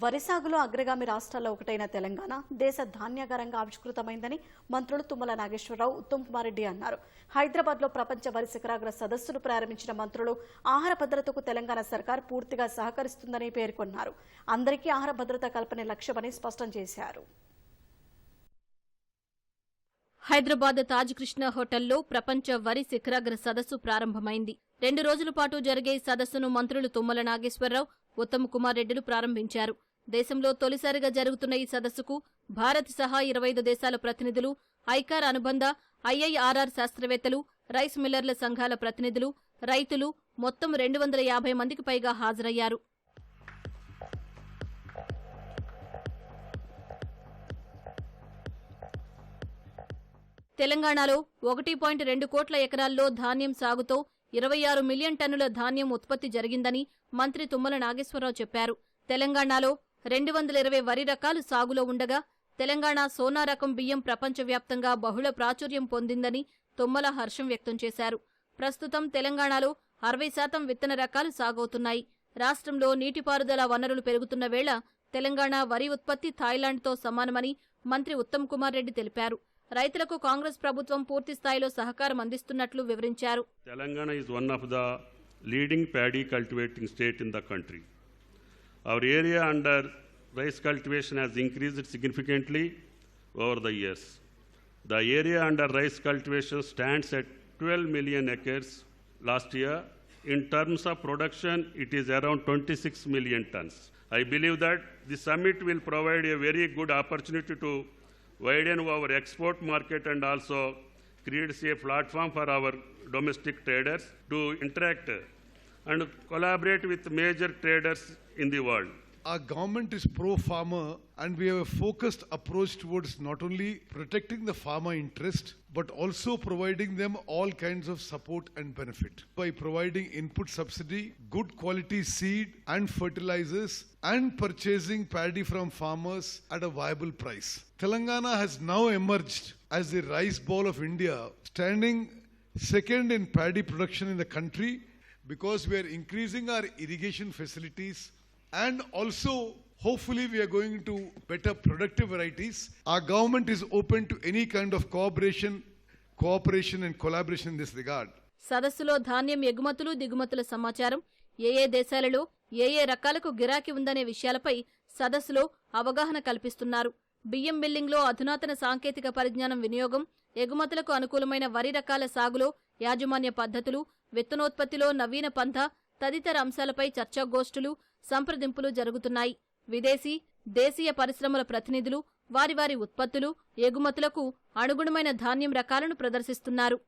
వరి సాగులో అగ్రగామి రాష్ట్రాల్లో ఒకటైన తెలంగాణ దేశ ధాన్యాగారంగా ఆవిష్కృతమైందని మంత్రులు తుమ్మల నాగేశ్వరరావు ఉత్తమ్ కుమార్ రెడ్డి అన్నారు. హైదరాబాద్లో ప్రపంచ వరి శిఖరాగ్ర సదస్సును ప్రారంభించిన మంత్రులు ఆహార భద్రతకు తెలంగాణ సర్కార్ పూర్తిగా సహకరిస్తుందని పేర్కొన్నారు. అందరికీ ఆహార భద్రత కల్పనే లక్ష్యమని స్పష్టం చేశారు. హైదరాబాద్ తాజ్ కృష్ణ హోటల్లో ప్రపంచ వరి శిఖరాగ్ర సదస్సు ప్రారంభమైంది. రెండు రోజుల పాటు జరిగే సదస్సును మంత్రులు తుమ్మల నాగేశ్వరరావు ఉత్తమ్ కుమార్ రెడ్డిలు ప్రారంభించారు. దేశంలో తొలిసారిగా జరుగుతున్న ఈ సదస్సుకు భారత్ సహా ఇరవై ఐదు దేశాల ప్రతినిధులు ఐకార్ అనుబంధ ఐఐఆర్ఆర్ శాస్త్రవేత్తలు రైస్ మిల్లర్ల సంఘాల ప్రతినిధులు రైతులు మొత్తం రెండు వందల యాభై మందికి పైగా హాజరయ్యారు. తెలంగాణలో ఒకటి పాయింట్ రెండు కోట్ల ఎకరాల్లో ధాన్యం సాగుతో ఇరవై ఆరు మిలియన్ టన్నుల ధాన్యం ఉత్పత్తి జరిగిందని మంత్రి తుమ్మల నాగేశ్వరరావు చెప్పారు. తెలంగాణలో రెండు వందల ఇరవై వరి రకాలు సాగులో ఉండగా తెలంగాణ సోనా రకం బియ్యం ప్రపంచవ్యాప్తంగా బహుళ ప్రాచుర్యం పొందిందని తుమ్మల హర్షం వ్యక్తం చేశారు. ప్రస్తుతం తెలంగాణలో అరవై శాతం విత్తన రకాలు సాగవుతున్నాయి. రాష్ట్రంలో నీటిపారుదల వనరులు పెరుగుతున్న వేళ తెలంగాణ వరి ఉత్పత్తి థాయిలాండ్తో సమానమని మంత్రి ఉత్తమ్ కుమార్ రెడ్డి తెలిపారు. రైతులకు కాంగ్రెస్ ప్రభుత్వం పూర్తి స్థాయిలో సహకారం అందిస్తున్నట్లు వివరించారు Telangana is one of the leading paddy cultivating state in the country. Our area under rice cultivation has increased significantly over the years. The area under rice cultivation stands at 12 million acres last year. In terms of production, it is around 26 million tons. I believe that the summit will provide a very good opportunity to widen our export market and also creates a platform for our domestic traders to interact and collaborate with major traders in the world. Our government is pro-farmer and we have a focused approach towards not only protecting the farmer interest but also providing them all kinds of support and benefit by providing input subsidy, good quality seed and fertilizers and purchasing paddy from farmers at a viable price. Telangana has now emerged as the rice bowl of India, standing second in paddy production in the country because we are increasing our irrigation facilities and also hopefully we are going to better productive varieties. Our government is open to any kind of cooperation cooperation and collaboration in this regard. సదస్సులో ధాన్యం ఎగుమతులు దిగుమతుల సమాచారం ఏ ఏ దేశాలలో ఏ ఏ రకాలకు గిరాకీ ఉందనే విషయాలపై సదస్సులో అవగాహన కల్పిస్తున్నారు. బియ్యం బిల్లింగ్లో అధునాతన సాంకేతిక పరిజ్ఞానం వినియోగం ఎగుమతులకు అనుకూలమైన వరి రకాల సాగులో యాజమాన్య పద్ధతులు విత్తనోత్పత్తిలో నవీన పంథ తదితర అంశాలపై చర్చాగోష్ఠులు సంప్రదింపులు జరుగుతున్నాయి. విదేశీ దేశీయ పరిశ్రమల ప్రతినిధులు వారి వారి ఉత్పత్తులు ఎగుమతులకు అనుగుణమైన ధాన్యం రకాలను ప్రదర్శిస్తున్నారు.